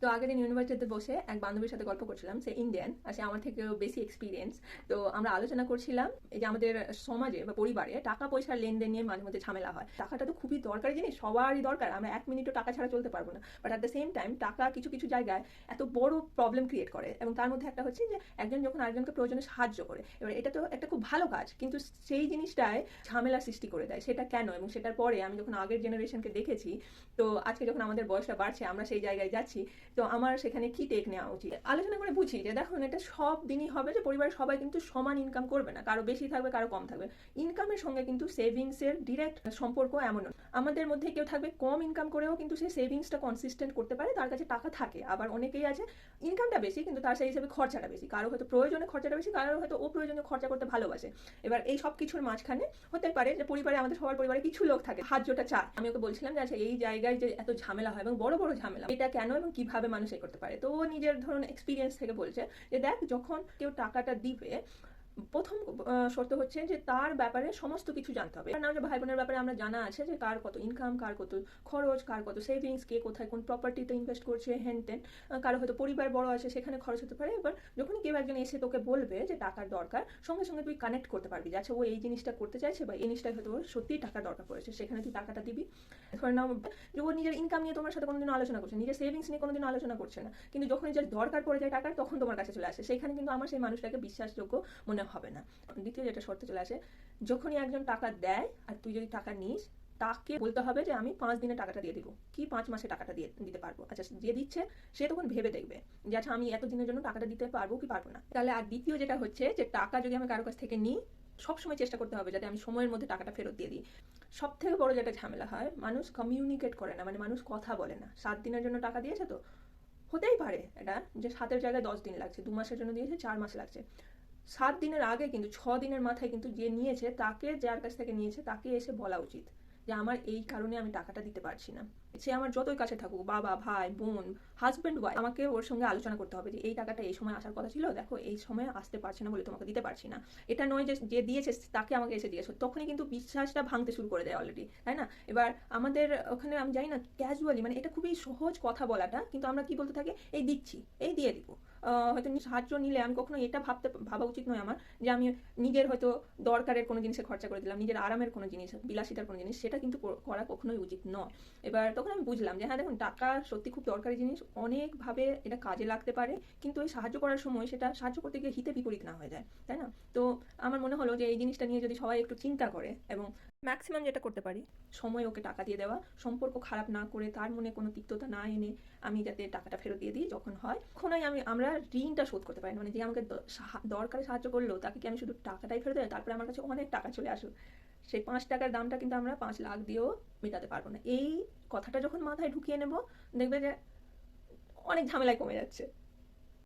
তো আগের দিন ইউনিভার্সিটিতে বসে এক বান্ধবীর সাথে গল্প করছিলাম, সে ইন্ডিয়ান আর সে আমার থেকেও বেশি এক্সপিরিয়েন্স তো আমরা আলোচনা করছিলাম এই যে আমাদের সমাজে বা পরিবারে টাকা পয়সার লেনদেন নিয়ে মাঝে মধ্যে ঝামেলা হয়। টাকাটা তো খুবই দরকারি জিনিস, সবারই দরকার, আমরা এক মিনিটও টাকা ছাড়া চলতে পারব না। But at the same time টাকা কিছু কিছু জায়গায় এত বড় প্রবলেম ক্রিয়েট করে এবং তার মধ্যে একটা হচ্ছে যে একজন যখন আরেকজনকে প্রয়োজনে সাহায্য করে, এবার এটা তো একটা খুব ভালো কাজ, কিন্তু সেই জিনিসটায় ঝামেলা সৃষ্টি করে দেয়, সেটা কেন? এবং সেটার পরে আমি যখন আগের জেনারেশনকে দেখেছি, তো আজকে যখন আমাদের বয়সটা বাড়ছে, আমরা সেই জায়গায় যাচ্ছি তো আমার সেখানে কি টেক নেওয়া উচিত? আলোচনা করে বুঝি যে দেখুন এটা সব দিনই হবে যে পরিবারের সবাই কিন্তু সমান ইনকাম করবে না। কারও বেশি থাকবে, কারও কম থাকবে। ইনকামের সঙ্গে কিন্তু সেভিংস এর ডিরেক্ট সম্পর্ক এমন আমাদের মধ্যে কেউ থাকবে, কম ইনকাম করেও কিন্তু সেই সেভিংসটা কনসিস্টেন্ট করতে পারে, তার কাছে টাকা থাকে। আবার অনেকেই আছে ইনকামটা বেশি কিন্তু তার সেই হিসেবে খরচাটা বেশি। কারও হয়তো প্রয়োজনে খরচাটা বেশি, কারও হয়তো ও প্রয়োজনে খরচা করতে ভালোবাসে। এবার এই সব কিছুর মাঝখানে হতে পারে যে পরিবারে, আমাদের সবার পরিবারে কিছু লোক থাকে সাহায্যটা চায় আমি ওকে বলছিলাম যে আচ্ছা এই জায়গায় যে এত ঝামেলা হয় এবং বড় বড় ঝামেলা এটা কেন এবং কীভাবে মানুষ এ করতে পারে। তো নিজের ধরুন এক্সপিরিয়েন্স থেকে বলছে যে, দেখ যখন কেউ টাকাটা দিবে প্রথম শর্ত হচ্ছে যে তার ব্যাপারে সমস্ত কিছু জানতে হবে। যে ভাই বোনের ব্যাপারে আমরা জানা আছে যে কার কত ইনকাম কার কত খরচ, কার কত সেভিংস কে কোথায় কোন প্রপার্টিতে ইনভেস্ট করছে হ্যান টেন কারও হয়তো পরিবার বড় আছে, সেখানে খরচ হতে পারে। এবার যখনই কেউ একজন এসে তোকে বলবে যে টাকার দরকার, সঙ্গে সঙ্গে তুই কানেক্ট করতে পারবি যে আচ্ছা ও এই জিনিসটা করতে চাইছে বা এই জিনিসটা হয়তো ওর সত্যিই টাকা দরকার পড়েছে, সেখানে তুই টাকাটা দিবি। ধরে নাও যে ও নিজের ইনকাম নিয়ে তোমার সাথে কোনোদিন আলোচনা করছে, নিজের সেভিংস নিয়ে কোনোদিন আলোচনা করছে না। কিন্তু যখন নিজের দরকার পড়ে যায় টাকার, তখন তোমার কাছে চলে আসে। সেখানে কিন্তু আমার সেই মানুষটাকে বিশ্বাসযোগ্য মনে হবে না। দ্বিতীয় যেটা শর্ত চলে আসে, যখনই একজন টাকা দেয় আর তুই যদি টাকা নিস, তাকে বলতে হবে যে আমি পাঁচ দিনে টাকাটা দিয়ে দিব। কি পাঁচ মাসে টাকাটা দিয়ে, দিতে পারব? আচ্ছা যে দিচ্ছে, সে তখন ভেবে দেখবে যে আচ্ছা আমি এত দিনের জন্য টাকাটা দিতে পারব কি পারব না। তাহলে আর দ্বিতীয় যেটা হচ্ছে যে টাকা যদি আমি কারও কাছ থেকে নিই, সবসময় চেষ্টা করতে হবে যাতে আমি সময়ের মধ্যে টাকাটা ফেরত দিয়ে দিই। সব থেকে বড় যেটা ঝামেলা হয়, মানুষ কমিউনিকেট করে না মানে মানুষ কথা বলে না। সাত দিনের জন্য টাকা দিয়েছে তো? হতেই পারে এটা, যে সাতের জায়গায় দশ দিন লাগছে, দু মাসের জন্য দিয়েছে, চার মাস লাগছে। সাত দিনের আগে কিন্তু, ছ দিনের মাথায় কিন্তু যে নিয়েছে, তাকে, যার কাছ থেকে নিয়েছে, তাকে এসে বলা উচিত যে আমার এই কারণে আমি টাকাটা দিতে পারছি না। সে আমার যতই কাছে থাকুক, বাবা, ভাই, বোন হাজব্যান্ড ওয়াইফ আমাকে ওর সঙ্গে আলোচনা করতে হবে যে এই টাকাটা এই সময় আসার কথা ছিল, দেখো এই সময় আসতে পারছে না বলে তোমাকে দিতে পারছি না। এটা নয় যে যে দিয়েছে, তাকে আমাকে এসে দিয়েছ। তখনই কিন্তু বিশ্বাসটা ভাঙতে শুরু করে দেয় অলরেডি তাই না? এবার আমাদের ওখানে আমি জানি না ক্যাজুয়ালি মানে এটা খুবই সহজ কথা বলাটা, কিন্তু আমরা কি বলতে থাকি? এই দিচ্ছি, এই দিয়ে দিব। হয়তো সাহায্য নিলে আমি কখনো এটা ভাবতে, ভাবা উচিত নয় আমার যে আমি নিজের হয়তো দরকারের কোনো জিনিসে খরচা করে দিলাম, নিজের আরামের কোনো জিনিস, বিলাসিতার কোনো জিনিস, সেটা কিন্তু করা কখনোই উচিত নয়। এবার তখন আমি বুঝলাম যে হ্যাঁ দেখুন, টাকা সত্যি খুব দরকারি জিনিস, অনেকভাবে এটা কাজে লাগতে পারে, কিন্তু ওই সাহায্য করার সময় সেটা সাহায্য করতে গিয়ে হিতে বিপরীত না হয়ে যায়, তাই না? তো আমার মনে হলো যে এই জিনিসটা নিয়ে যদি সবাই একটু চিন্তা করে এবং ম্যাক্সিমাম যেটা করতে পারি, সময় ওকে টাকা দিয়ে দেওয়া, সম্পর্ক খারাপ না করে তার মনে কোনো তিক্ততা না এনে আমি যাতে টাকাটা ফেরত দিয়ে দিই, যখন হয় তখনই আমি, আমরা ঋণটা শোধ করতে পারেন। মানে যে আমাকে দরকারে সাহায্য করল, তাকে কি আমি শুধু টাকাটাই ফেরত দেবো? তারপরে আমার কাছে অনেক টাকা চলে আসুক। সেই পাঁচ টাকার দামটা কিন্তু আমরা পাঁচ লাখ দিয়েও মেটাতে পারব না। এই কথাটা যখন মাথায় ঢুকিয়ে নেব, দেখবে যে অনেক ঝামেলায় কমে যাচ্ছে।